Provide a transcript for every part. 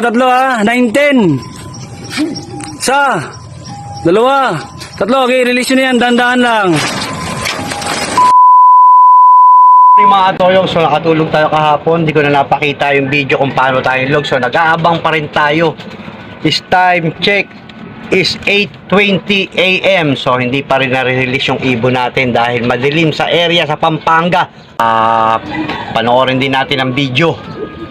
Tatlo ha, 9-10. Sa, dalawa, tatlo, okay, release nyo na yan, dandahan lang. Yung mga toyong, so nakatulog tayo kahapon, hindi ko na napakita yung video kung paano tayo log. So nag-aabang pa rin tayo. This time check is 8.20 a.m. So hindi pa rin na-release yung ibon natin dahil madilim sa area sa Pampanga. Ah, panoorin din natin ang video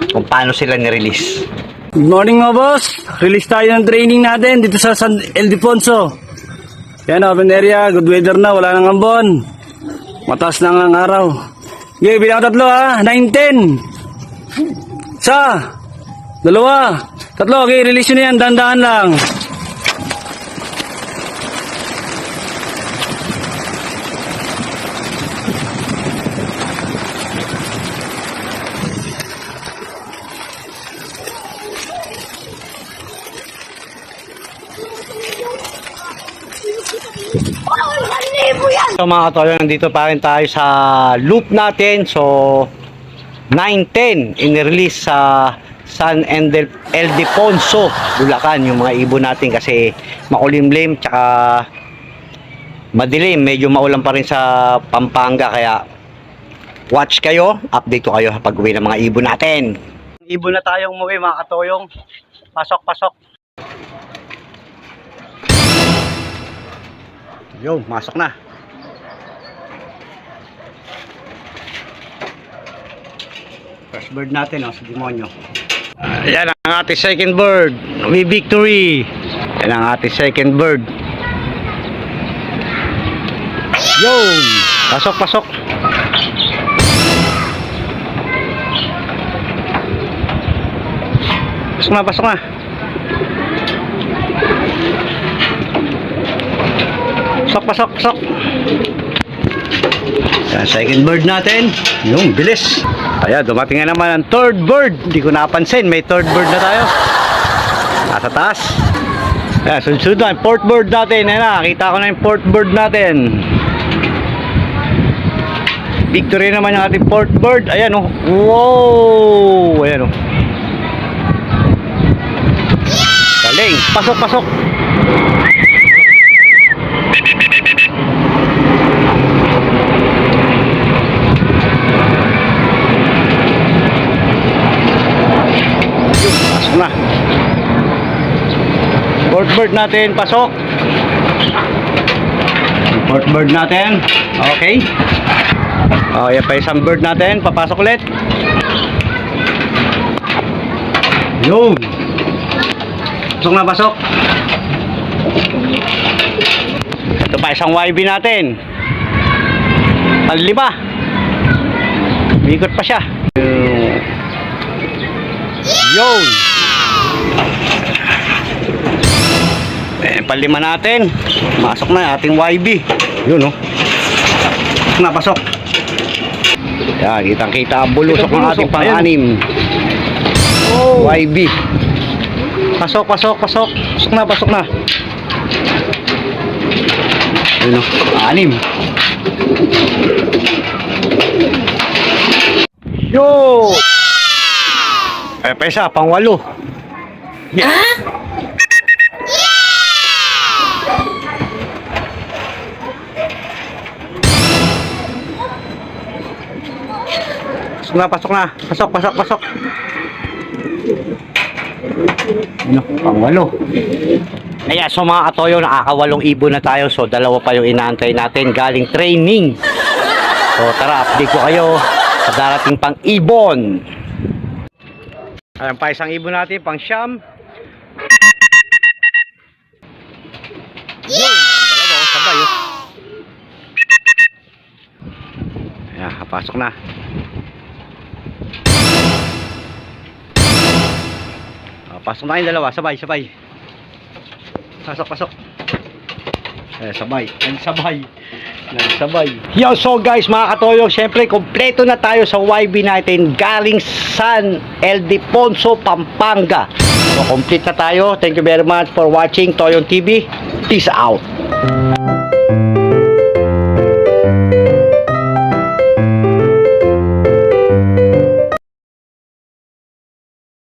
kung paano sila ni-release. Good morning mga boss. Release tayo ng training natin dito sa San Ildefonso. Yan, open area. Good weather na. Wala nang ambon. Mataas na nga ang araw. Okay, bilang tatlo ha. 9-10. Sa. Dalawa. Tatlo. Okay, release nyo na yan. Dandahan lang. So mga katoyo, nandito pa rin tayo sa loop natin. So 9-10 in-release sa San Endel Ildefonso, Bulacan yung mga ibon natin kasi makulimlim tsaka madilim, medyo maulan pa rin sa Pampanga kaya watch kayo, update ko kayo pag uwi ng mga ibon natin. Ibon na tayong umuwi mga katoyong. Pasok, pasok. Yo, masok na. First bird natin, oh, sa demonyo. Yan ang ating second bird. We victory. Yan ang ating second bird. Yo! Pasok, pasok. Pasok na, pasok na. Pasok, pasok, pasok. Yan, second bird natin. Yung, bilis. Ayan, dumating na naman ang third bird. Hindi ko napansin, may third bird na tayo. Nasa taas. Ayan, sunod na, fourth bird natin. Ayan na, kita ko na yung fourth bird natin. Victory naman yung ating fourth bird. Ayan, oh. Wow! Ayan, oh. Galing. Pasok. Pasok na. Fourth bird natin, pasok. Fourth bird natin. Okay. Oh, yan pa isang bird natin. Papasok ulit. Yun. Pasok na, pasok. Ito pa isang YB natin. Panlima. Mikot pa siya. Yun. Palima natin. Masok na ating YB. Yun, oh. Pasok na, pasok. Yan, kitang-kita ang bulusok ng ating pang-anim. YB. Pasok, pasok, pasok. Pasok na, pasok na. Yun, oh. Anim. Yo! Eh, pesa, pang walo. Yeah. Pasok na, pasok na. Pasok, pasok, pasok. Ano, pang walo. Ayan, so mga katoyo, nakakawalong ibon na tayo. So, dalawa pa yung inaantay natin galing training. So, tara, update ko kayo sa darating pang ibon. Ayan pa isang ibon natin, pang siyam. Ang dalawa, sabay oh. Ayan, pasok na. Pasok na yung dalawa, sabay, sabay. Pasok, pasok. Eh, sabay, nagsabay. Nagsabay. Yo, so guys, mga katoyo, syempre, kompleto na tayo sa YB natin galing San Ildefonso, Pampanga. So, complete na tayo. Thank you very much for watching Toyon TV. Peace out.